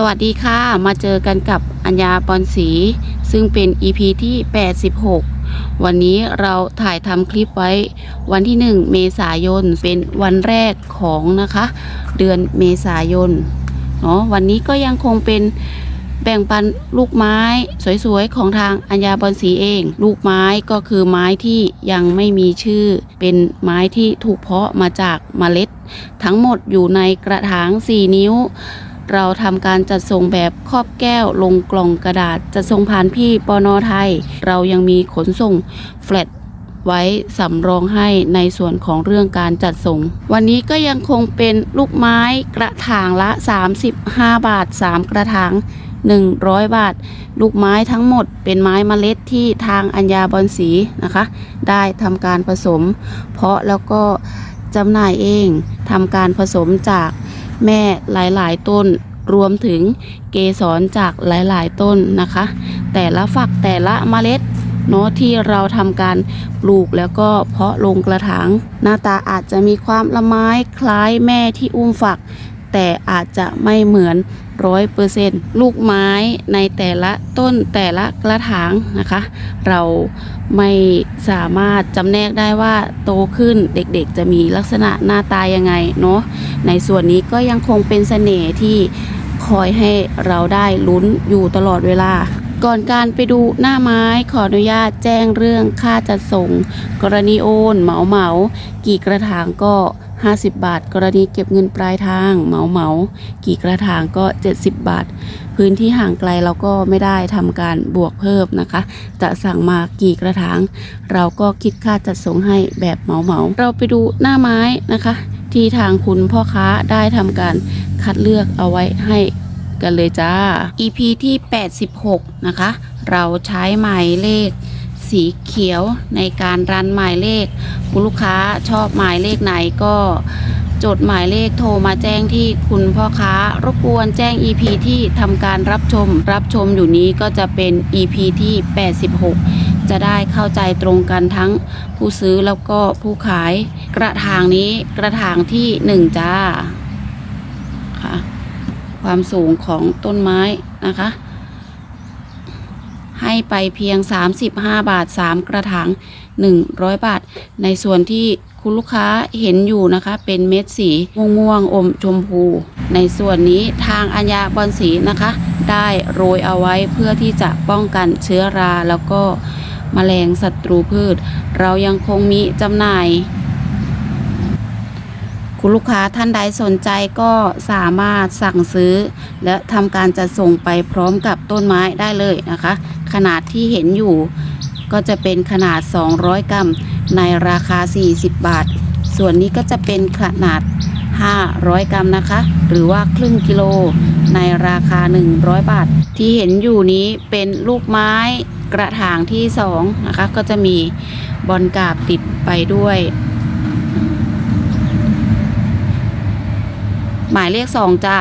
สวัสดีค่ะ มาเจอกันกับอัญญาปอนศรีซึ่งเป็น EP ที่ 86 วันนี้เราถ่ายทำคลิปไว้วันที่ 1 เมษายนเป็นวันแรกของนะคะ เดือนเมษายนเนาะวันนี้ก็ยังคงเป็นแบ่งปันลูกไม้สวยๆ ของทางอัญญาบอนศรีเอง ลูกไม้ก็คือไม้ที่ยังไม่มีชื่อ เป็นไม้ที่ถูกเพาะมาจากเมล็ด ทั้งหมดอยู่ในกระถาง 4 นิ้ว เราทำการจัดส่งแบบครอบแก้วลงกล่องกระดาษจะส่งผ่านพี่ปอนอไทย เรายังมีขนส่งแฟลตไว้สำรองให้ในส่วนของเรื่องการจัดส่ง วันนี้ก็ยังคงเป็นลูกไม้กระถางละ 35 บาท 3 กระถาง 100 บาท ลูกไม้ทั้งหมดเป็นไม้เมล็ดที่ทางอัญญาบอนสีนะคะ ได้ทำการผสม เพาะแล้วก็จำหน่ายเองทำการผสมจาก แม่หลายๆ ต้นรวมถึงเกสรจากหลายๆ ต้นนะคะ แต่ละฝักแต่ละเมล็ดเนาะที่เราทำการปลูกแล้วก็เพาะลงกระถาง หน้าตาอาจจะมีความละไม้คล้ายแม่ที่อุ้มฝัก แต่อาจจะไม่เหมือน ร้อยเปอร์เซ็นต์ลูกไม้ในแต่ละต้นแต่ละกระถางนะคะ เราไม่สามารถจำแนกได้ว่าโตขึ้นเด็กๆจะมีลักษณะหน้าตายังไงเนาะในส่วนนี้ก็ยังคงเป็นเสน่ห์ที่คอยให้เราได้ลุ้นอยู่ตลอดเวลาก่อนการไปดูหน้าไม้ขออนุญาตแจ้งเรื่องค่าจัดส่ง กรณีโอนเหมาเหมา กี่กระถางก็ 50 บาท กรณีเก็บเงินปลายทางเหมาเหมากี่กระถางก็ 70 บาท พื้นที่ห่างไกลเราก็ไม่ได้ทำการบวกเพิ่มนะคะ จะสั่งมากี่กระถาง เราก็คิดค่าจัดส่งให้แบบเหมาเหมาเราไปดูหน้าไม้นะคะ ที่ทางคุณพ่อค้าได้ทำการคัดเลือกเอาไว้ให้กันเลยจ้า EP ที่ 86 นะคะ เราใช้หมายเลข สีเขียวในการรันหมายเลขคุณลูกค้าชอบหมายเลขไหนก็จดหมายเลขโทรมาแจ้งที่คุณพ่อค้ารบกวนแจ้ง EP ที่ทำการรับชม รับชมอยู่นี้ก็จะเป็น EP ที่ 86 จะได้เข้าใจตรงกันทั้งผู้ซื้อแล้วก็ผู้ขาย กระถางนี้กระถางที่ 1 จ้าค่ะความสูงของต้นไม้นะคะ ให้ไปเพียง 35 บาท 3 กระถาง100 บาท ในส่วนที่คุณลูกค้าเห็นอยู่นะคะ เป็นเม็ดสีม่วงๆอมชมพู ในส่วนนี้ทางอัญญาบอนสีนะคะ ได้โรยเอาไว้เพื่อที่จะป้องกันเชื้อราแล้วก็แมลงศัตรูพืช เรายังคงมีจำหน่าย คุณลูกค้าท่านใดสนใจก็สามารถสั่งซื้อ และทำการจัดส่งไปพร้อมกับต้นไม้ได้เลยนะคะ ขนาดที่เห็นอยู่ ก็จะเป็นขนาด 200 กรัมในราคา 40 บาท ส่วนนี้ก็จะเป็นขนาด 500 กรัมนะคะ หรือว่าครึ่งกิโลในราคา 100 บาท ที่เห็นอยู่นี้เป็นลูกไม้กระถางที่ 2 นะคะ ก็จะมีบอลกาบติดไปด้วย หมายเลขสองจ้า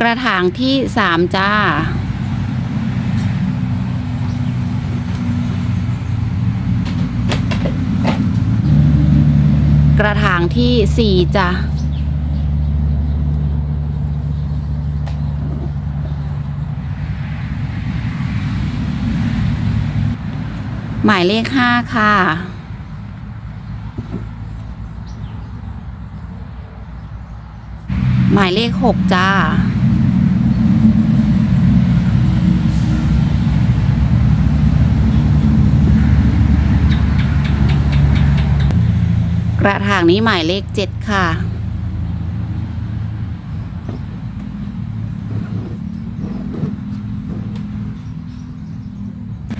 กระถางที่สามจ้า กระถางที่สี่จ้าหมายเลขห้าค่ะ ห มายเลขหกจ้า กระถางนี้หมายเลขเจ็ดค่ะ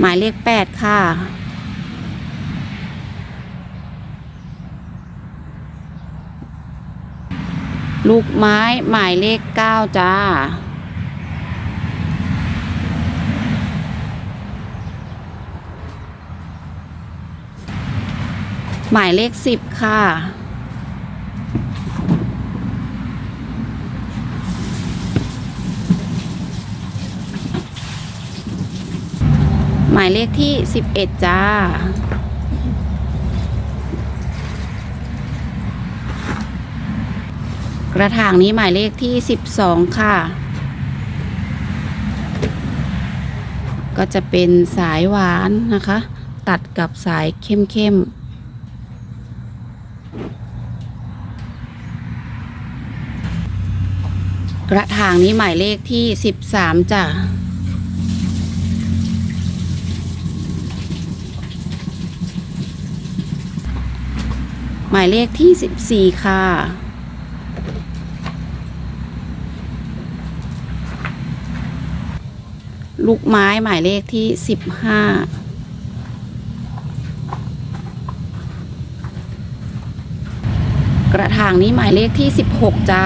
หมายเลขแปดค่ะ ลูกไม้หมายเลขเก้าจ้า หมายเลขสิบค่ะ หมายเลขที่สิบเอ็ดจ้า ห ก ระถางนี้หมายเลขที่ 12 ค่ะ ก็จะเป็นสายหวานนะคะ ตัดกับสายเข้มๆกระถางนี้หมายเลขที่ 13 จ้ะหมายเลขที่ 14 ค่ะ ลูกไม้หมายเลขที่15กระถางนี้หมายเลขที่ 16 จ้า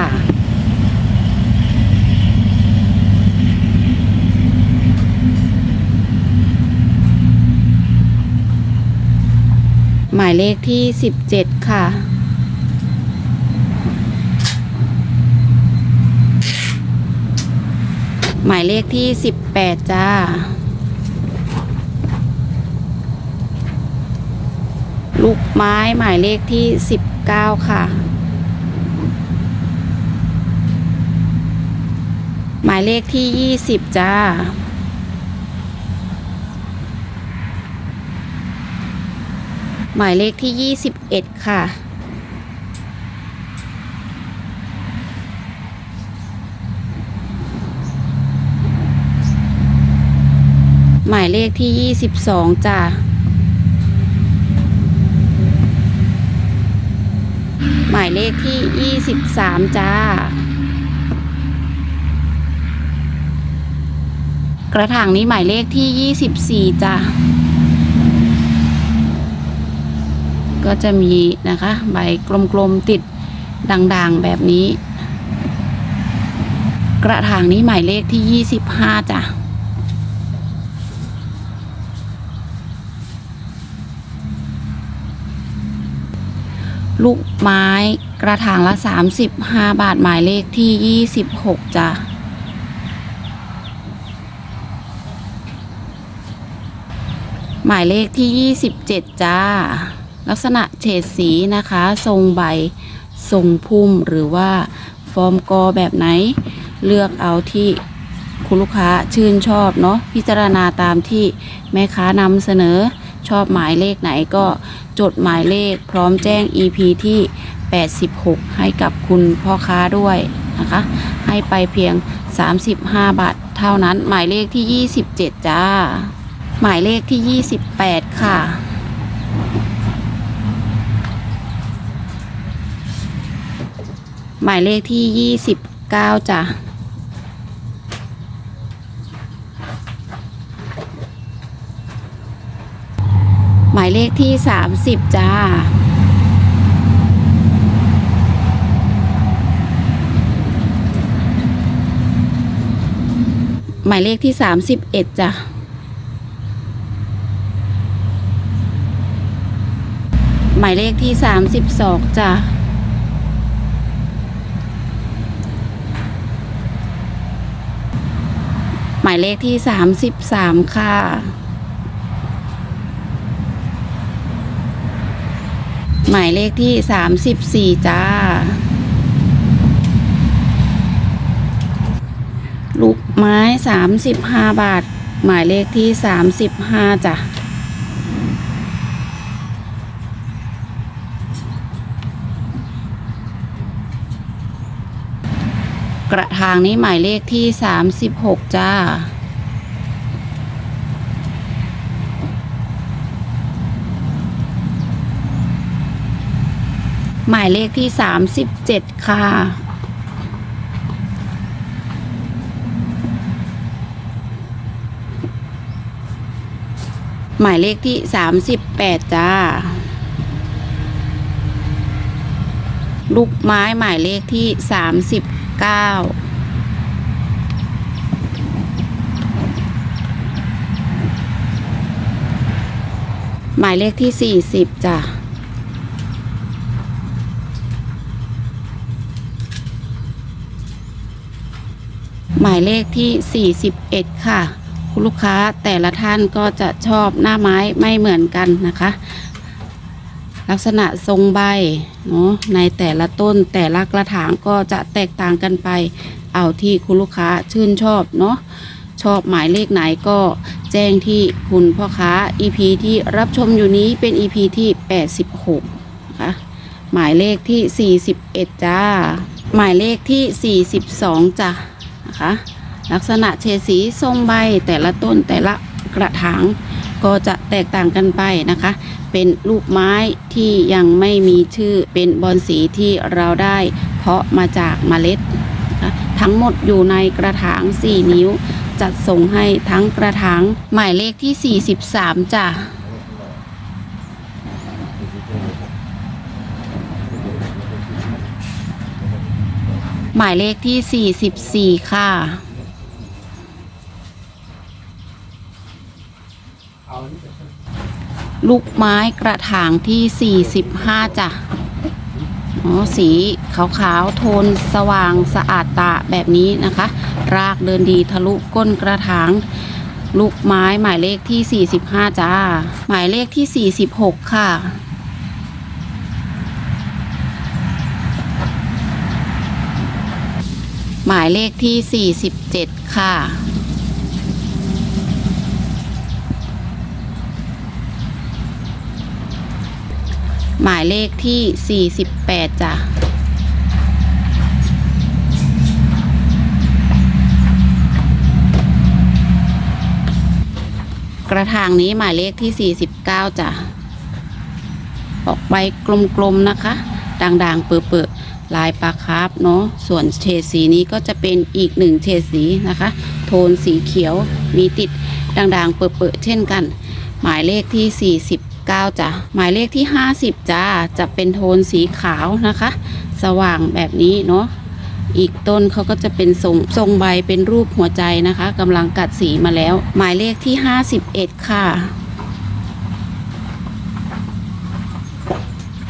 หมายเลขที่ 17 ค่ะ หมายเลขที่18จ้า ลูกไม้หมายเลขที่19ค่ะ หมายเลขที่20จ้า หมายเลขที่21ค่ะ หมายเลขที่ 22 จ้ะหมายเลขที่ 23 จ้า กระถางนี้หมายเลขที่ 24 จ้ะก็จะมีนะคะ ใบกลมๆติดด่างๆแบบนี้ กระถางนี้หมายเลขที่ 25 จ้ะ ลูกไม้กระถางละ 35 บาทหมายเลขที่ 26จ้ะหมายเลขที่ 27 จ้า ลักษณะเฉดสีนะคะ ทรงใบ ทรงพุ่มหรือว่าฟอร์มกอแบบไหน เลือกเอาที่คุณลูกค้าชื่นชอบเนาะพิจารณาตามที่แม่ค้านำเสนอชอบหมายเลขไหนก็ จดหมายเลขพร้อมแจ้ง EP ที่ 86 ให้กับคุณพ่อค้าด้วยนะคะ ให้ไปเพียง 35 บาทเท่านั้น หมายเลขที่ 27 จ้า หมายเลขที่ 28 ค่ะหมายเลขที่ 29จ้ะ หมายเลขที่ 30 จ้า หมายเลขที่ 31 จ้ะหมายเลขที่ 32 จ้ะหมายเลขที่ 33 ค่ะ หมายเลขที่34จ้า ลูกไม้35บาท หมายเลขที่35จ้ะกระถางนี้หมายเลขที่ 36 จ้า หมายเลขที่ 37 ค่ะ หมายเลขที่ 38 จ้า ลูกไม้หมายเลขที่ 39หมายเลขที่ 40 จ้ะ หมายเลขที่ 41 ค่ะ คุณลูกค้าแต่ละท่านก็จะชอบหน้าไม้ไม่เหมือนกันนะคะ ลักษณะทรงใบเนาะในแต่ละต้นแต่ละกระถางก็จะแตกต่างกันไป เอาที่คุณลูกค้าชื่นชอบเนาะชอบหมายเลขไหนก็แจ้งที่คุณพ่อค้า EP ที่รับชมอยู่นี้เป็น EP ที่ 86นะคะหมายเลขที่ 41 จ้า หมายเลขที่ 42 จ้ะ นะคะ ลักษณะเฉดสีทรงใบแต่ละต้นแต่ละกระถางก็จะแตกต่างกันไปนะคะ เป็นลูกไม้ที่ยังไม่มีชื่อเป็นบอนสีที่เราได้เพาะมาจากเมล็ดนะะทั้งหมดอยู่ในกระถาง 4 นิ้ว จัดส่งให้ทั้งกระถางหมายเลขที่ 43จ้ะ หมายเลขที่ 44 ค่ะ ลูกไม้กระถางที่ 45 จ้ะอ๋อสีขาวๆ โทนสว่างสะอาดตาแบบนี้นะคะ รากเดินดีทะลุก้นกระถาง ลูกไม้หมายเลขที่ 45 จ้า หมายเลขที่ 46 ค่ะ หมายเลขที่ 47 ค่ะ หมายเลขที่ 48 จ้ะกระถางนี้หมายเลขที่ 49 จ้ะ ออกใบกลมๆนะคะ ด่างๆ เปื่อๆ ลายปลาคาร์ฟเนาะส่วนเฉดสีนี้ก็จะเป็นอีกหนึ่งเฉดสีนะคะ โทนสีเขียวมีติดด่างๆเปื่อๆเช่นกัน หมายเลขที่ 49จ้ะหมายเลขที่ 50จ้าจะเป็นโทนสีขาวนะคะ สว่างแบบนี้เนาะอีกต้นเขาก็จะเป็นทรงทรงใบเป็นรูปหัวใจนะคะกำลังกัดสีมาแล้ว หมายเลขที่ 51 ค่ะ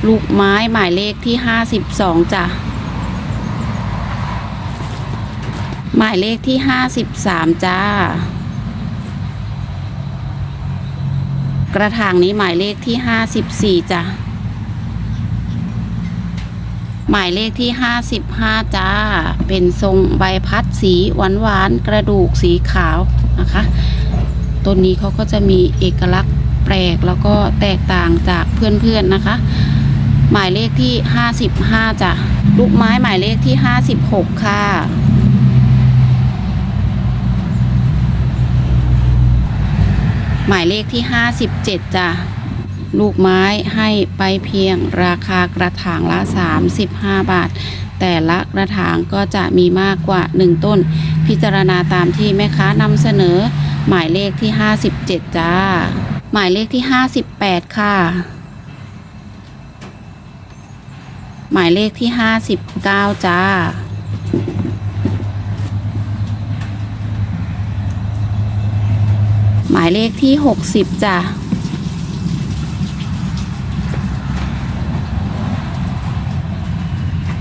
ลูกไม้หมายเลขที่52จ้ะ หมายเลขที่53จ้า กระถางนี้หมายเลขที่54จ้ะ หมายเลขที่55จ้า เป็นทรงใบพัดสีหวานหวานกระดูกสีขาวนะคะ ต้นนี้เขาก็จะมีเอกลักษณ์แปลกแล้วก็แตกต่างจากเพื่อนๆนะคะ หมายเลขที่ 55จ้ะลูกไม้หมายเลขที่ 56 ค่ะ หมายเลขที่ 57จ้ะลูกไม้ให้ไปเพียงราคากระถางละ 35 บาท แต่ละกระถางก็จะมีมากกว่า 1 ต้น พิจารณาตามที่แม่ค้านำเสนอ หมายเลขที่ 57 จ้า หมายเลขที่ 58 ค่ะ หมายเลขที่ 59 จ้า หมายเลขที่ 60 จ้ะ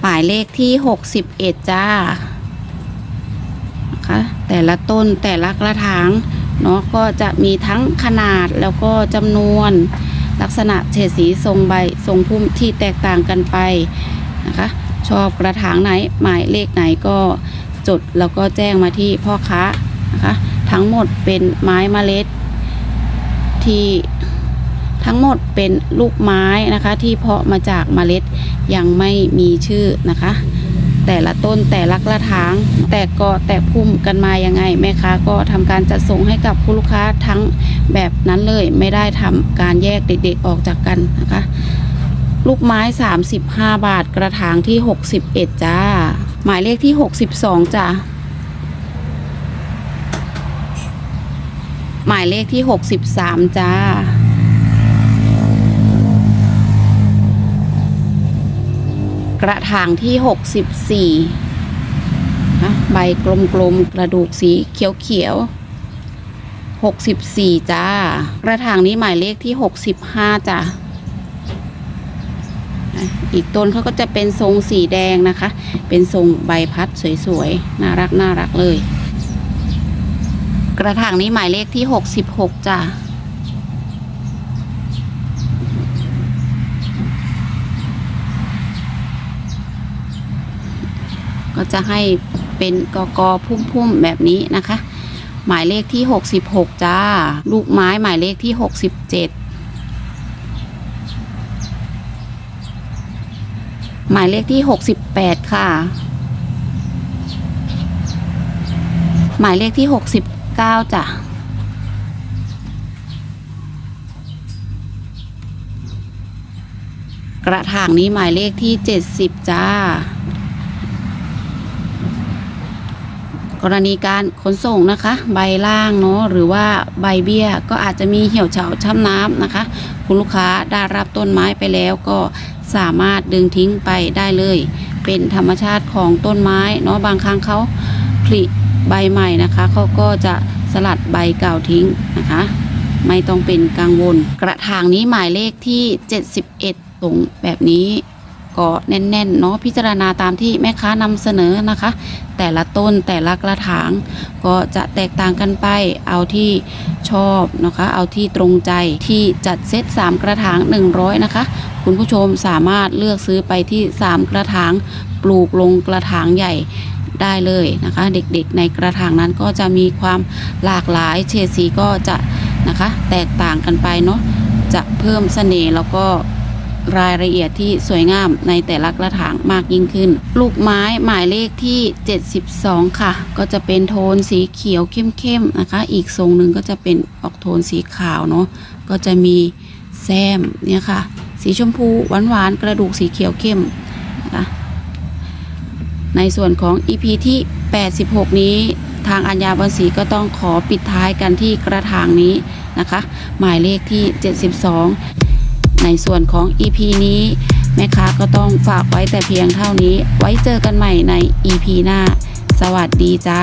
หมายเลขที่ 61 จ้านะคะแต่ละต้นแต่ละกระถางเนาะก็จะมีทั้งขนาดแล้วก็จำนวน ลักษณะเฉดสีทรงใบทรงพุ่มที่แตกต่างกันไปนะคะ ชอบกระถางไหนหมายเลขไหนก็จดแล้วก็แจ้งมาที่พ่อค้านะคะ ทั้งหมดเป็นไม้เมล็ด ที่ทั้งหมดเป็นลูกไม้นะคะ ที่เพาะมาจากเมล็ดยังไม่มีชื่อนะคะ แต่ละต้นแต่ละกระถาง แต่ก็แตกพุ่มกันมายังไงแม่ค้าก็ทำการจัดส่งให้กับผู้ลูกค้าทั้งแบบนั้นเลยไม่ได้ทำการแยกเด็กๆออกจากกันนะคะ ลูกไม้ 35 บาทกระถางที่ 61 จ้า หมายเลขที่ 62 จ้าหมายเลขที่ 63 จ้า กระถางที่ 64นะใบกลมๆกระดูกสีเขียวๆ64 จ้า กระถางนี้หมายเลขที่ 65 จ้าอีกต้นเขาก็จะเป็นทรงสีแดงนะคะ เป็นทรงใบพัดสวยๆ น่ารักน่ารักเลย กระถางนี้หมายเลขที่ 66 จ้ะ ก็จะให้เป็นกกพุ่มๆแบบนี้นะคะ หมายเลขที่ 66 จ้า ลูกไม้หมายเลขที่ 67 หมายเลขที่ 68 ค่ะ หมายเลขที่ 69 จ้ะกระถางนี้หมายเลขที่ 70 จ้า กรณีการขนส่งนะคะ ใบล่างเนาะหรือว่าใบเบี้ยก็อาจจะมีเหี่ยวเฉาช้ำน้ำนะคะ คุณลูกค้าได้รับต้นไม้ไปแล้วก็สามารถดึงทิ้งไปได้เลย เป็นธรรมชาติของต้นไม้เนาะบางครั้งเขาผลิใบใหม่นะคะเขาก็จะสลัดใบเก่าทิ้งนะคะ ไม่ต้องเป็นกังวล กระถางนี้หมายเลขที่ 71 ตรงแบบนี้ ก็แน่นๆเนาะพิจารณาตามที่แม่ค้านำเสนอนะคะ แต่ละต้นแต่ละกระถาง ก็จะแตกต่างกันไปเอาที่ชอบนะคะ เอาที่ตรงใจที่จัดเซต3 กระถาง 100 นะคะ คุณผู้ชมสามารถเลือกซื้อไปที่ 3 กระถาง ปลูกลงกระถางใหญ่ได้เลยนะคะ เด็กๆ ในกระถางนั้นก็จะมีความหลากหลายเฉดสีก็จะนะคะ แตกต่างกันไปเนาะจะเพิ่มเสน่ห์แล้วก็ รายละเอียดที่สวยงามในแต่ละกระถางมากยิ่งขึ้น ลูกไม้หมายเลขที่ 72 ค่ะ ก็จะเป็นโทนสีเขียวเข้มๆนะคะ อีกทรงหนึ่งก็จะเป็นออกโทนสีขาวเนาะก็จะมีแซมเนี่ยค่ะ สีชมพูหวานๆกระดูกสีเขียวเข้มนะคะในส่วนของ EP ที่ 86 นี้ทางอัญญาบอนสีก็ต้องขอปิดท้ายกันที่กระถางนี้นะคะ หมายเลขที่ 72 ในส่วนของ EP นี้ แม่ค้าก็ต้องฝากไว้แต่เพียงเท่านี้ ไว้เจอกันใหม่ใน EP หน้า สวัสดีจ้า